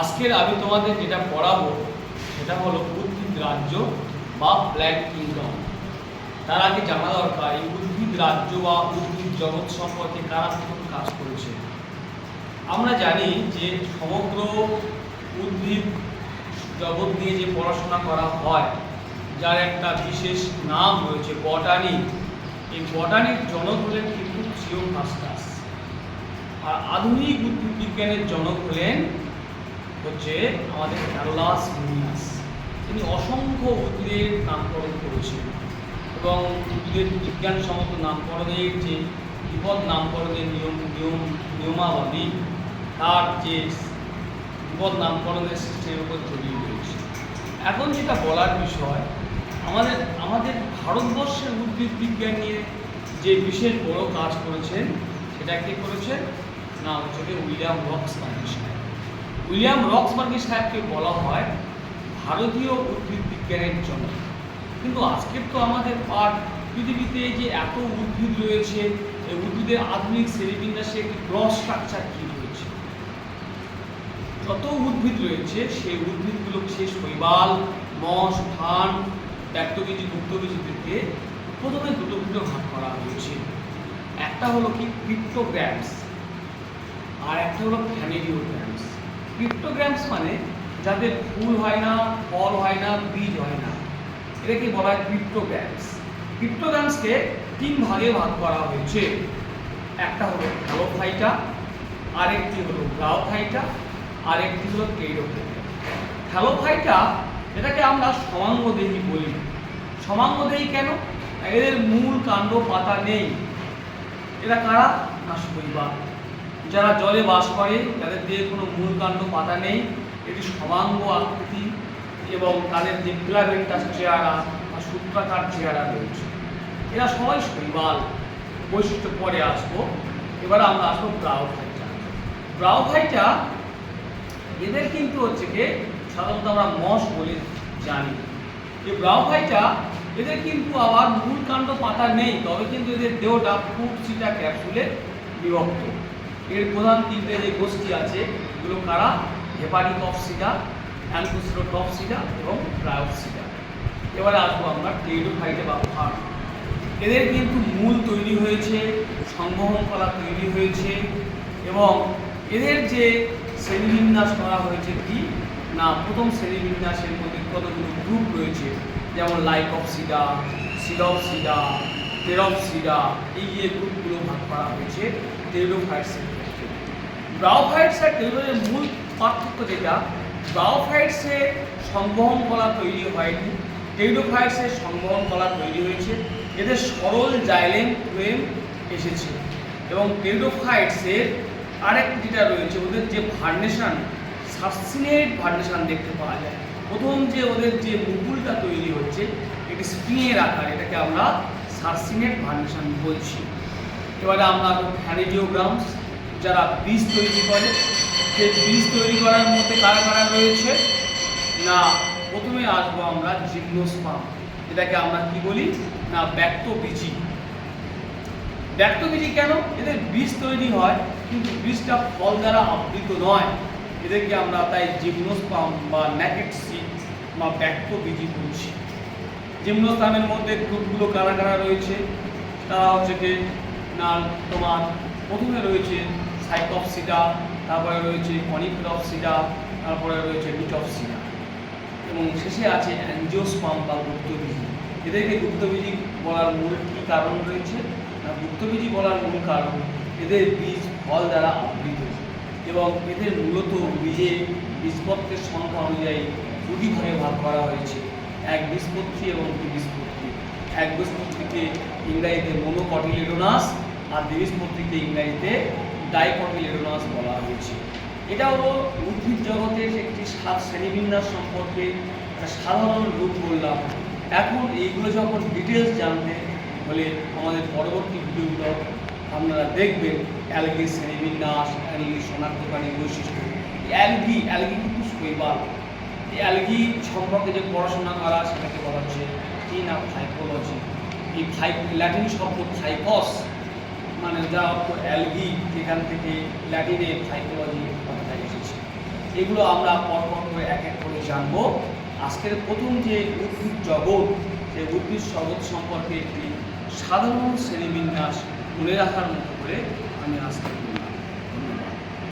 আজকের আমি তোমাদের যেটা পড়াবো, সেটা হলো উদ্ভিদ রাজ্য বা প্ল্যান্ট কিংডম। তার আগে জানা দরকার, এই উদ্ভিদ রাজ্য বা উদ্ভিদ জগৎ সম্পর্কে কারা প্রথম কাজ করেছে? আমরা জানি যে সমগ্র উদ্ভিদ জগৎ নিয়ে যে পড়াশোনা করা হয়, যার একটা বিশেষ নাম রয়েছে বটানি। এই বটানির জনক হলেন কিন্তু থিওফাস্টাস। আর আধুনিক উদ্ভিদ বিজ্ঞানের জনক হলেন হচ্ছে আমাদের ক্যারোলাস মিনিয়াস তিনি অসংখ্য উদ্ভিদের নামকরণ করেছেন এবং উদ্ভিদের বিজ্ঞানসম্মত নামকরণের যে বিপদ নামকরণের নিয়ম নিয়ম, নিয়মাবলী, তার যে বিপদ নামকরণের সিস্টেমের উপর জড়িয়ে রয়েছে। এখন যেটা বলার বিষয়, আমাদের আমাদের ভারতবর্ষের উদ্ভিদ বিজ্ঞান নিয়ে যে বিশেষ বড় কাজ করেছেন, সেটা কে করেছেন? না, হচ্ছে উইলিয়াম রক্সবার্গি সাহেব উইলিয়াম রক্সবার্গি সাহেবকে বলা হয় ভারতীয় উদ্ভিদ বিজ্ঞানের জন্য কিন্তু আজকের তো আমাদের পাঠ, পৃথিবীতে যে এত উদ্ভিদ রয়েছে, এই উদ্ভিদের আধুনিক শ্রেণীবিন্যাসে একটি ক্রস স্ট্রাকচার কী রয়েছে? যত উদ্ভিদ রয়েছে, সেই উদ্ভিদগুলো সে শৈবাল, মশ, ধান, ব্যক্তবীজি গুপ্তবীজি থেকে প্রথমে দুটো দুটো ভাগ করা হয়েছে। একটা হলো কি ক্রিপ্টোগ্রামস আর একটা হলো ফ্যামিলিওগ্রামস ক্রিপ্টোগ্রামস মানে যাদের ফুল হয় না, ফল হয় না, বীজ হয় না। এটাকে বলা হয় ক্রিপ্টোগ্রামস। ক্রিপ্টোগ্রামসকে তিন ভাগে ভাগ করা হয়েছে। একটা হলো হ্যালোফাইটা আরেকটি হলো গ্রাওফাইটা আরেকটি হলো কেইরোফাইটা হ্যালোফাইটা এটাকে আমরা সমাঙ্গদেহী বলি। সমাঙ্গদেহী কেন? এদের মূল কাণ্ড পাতা নেই। এরা কারা? না শৈবাল যারা জলে বাস করে তাদের দিয়ে কোনো মূল কাণ্ড পাতা নেই, এটি সমাঙ্গ আকৃতি এবং তাদের যে ফিলামেন্টাস চেহারা বা সূত্রাকার চেহারা রয়েছে। এরা সবাই শৈবাল। বৈশিষ্ট্য পরে আসব। এবার আমরা আসব ব্রাউফাইটা ব্রাউফাইটা এদের কিন্তু হচ্ছে কি সাধারণত আমরা মশ বলে জানি। এই ব্রাউফাইটা এদের কিন্তু আবার মূল কাণ্ড পাতা নেই, তবে কিন্তু এদের দেহটা ফুট সিটা ক্যাপসুলে বিভক্ত। এর প্রধান তিনটে যে গোষ্ঠী আছে, এগুলো কারা? হেপারিকপসিডা অ্যানকোসিডোটপসিডা এবং ক্রায়োপসিডা এবারে আসব আমরা টেইডোফাইটে বা ফার্ম এদের কিন্তু মূল তৈরি হয়েছে সংবহন কলা তৈরি হয়েছে এবং এদের যে শ্রেণীবিন্যাস করা হয়েছে কি? না, প্রথম শ্রেণীবিন্যাসের মধ্যে কতগুলো গ্রুপ রয়েছে? যেমন লাইকপসিডা সিডপসিডা টেরপসিডা এই যে গ্রুপগুলো ভাগ করা হয়েছে টেলোফাইটসের ক্ষেত্রে ব্রাউফাইটস আর টেলোফাইটের মূল পার্থক্য যেটা ব্রাউফাইটসে সংবহন কলা তৈরি হয়নি টেইডোফাইটসের সংবহন কলা তৈরি হয়েছে, এদের সরল জাইলেম ফ্রেম এসেছে। এবং টেইডোফাইটসের আরেক যেটা রয়েছে, ওদের যে ভার্নেশন, সাসিনেট ভার্নেশন দেখতে পাওয়া যায়। প্রথম যে ওদের যে মুকুলটা তৈরি হচ্ছে, এটি স্প্রিংয়ের আকার, এটাকে আমরা সার্সিনেট ভার্নেশন বলছি। এবারে আমরা ফ্যানিডিওগ্রামস যারা বীজ তৈরি করে, সেই বীজ তৈরি করার মধ্যে কারা কারা রয়েছে? না, প্রথমে আসব আমরা জিমনোস্পাম। এটাকে আমরা কি বলি? না ব্যক্তবীজি ব্যক্তবীজি কেন? এদের বীজ তৈরি হয়, কিন্তু বীজটা ফল দ্বারা আবৃত নয়। এদেরকে আমরা তাই জিমনোস্পাম বা ন্যাকেট সিড বা ব্যক্তবীজি বলছি। জিমনোস্পামের মধ্যে গ্রুপগুলো কারা কারা রয়েছে, তারা হচ্ছে কি না তোমার প্রথমে রয়েছে সাইকপসিডা, তারপরে রয়েছে কনিফেরপসিডা, তারপরে রয়েছে লিটপসিডা এবং শেষে আছে অ্যাঞ্জিওস্পাম বা গুপ্তবীজি এদেরকে গুপ্তবীজি বলার মূল কী কারণ রয়েছে? না গুপ্তবীজি বলার মূল কারণ এদের বীজ ফল দ্বারা আবৃত এবং এদের মূলত বীজে বীজপত্রের সংখ্যা অনুযায়ী দুটি ভাগে ভাগ করা হয়েছে। এক বীজপত্রী এবং দ্বিবীজপত্রী এক বীজপত্রীকে ইংরাজিতে মোনোকটিলেডোনাস আর দ্বিবীজপত্রীকে ইংরাজিতে ডাইকটিলেডোনাস বলা হয়েছে। এটা হলো উদ্ভিদ জগতের একটি সাত শ্রেণীবিন্যাস সম্পর্কে একটা সাধারণ রূপ বললাম। এখন এইগুলো যখন ডিটেলস জানতে হলে আমাদের পরবর্তী ভিডিওগুলো আপনারা দেখবেন। অ্যালগি শ্রেণীবিন্যাস অ্যালগি শনাক্তকারী বৈশিষ্ট্য। অ্যালগি অ্যালগি কিন্তু শৈবাল। এই অ্যালগি সম্পর্কে যে পড়াশোনা করা সেটাকে বলা হচ্ছে কি না ফাইকোলজি এই ফাইক ল্যাটিন শব্দ ফাইকস মানে যা অর্থ অ্যালগি, যেখান থেকে ল্যাটিনে ফাইকোলজি কথাটা এসেছে। এগুলো আমরা পরপর করে এক এক করে জানব। আজকের প্রথম যে উদ্ভিদ জগৎ সেই উদ্ভিদ জগৎ সম্পর্কে একটি সাধারণ শ্রেণীবিন্যাস মনে রাখার মতো করে আমি আজকে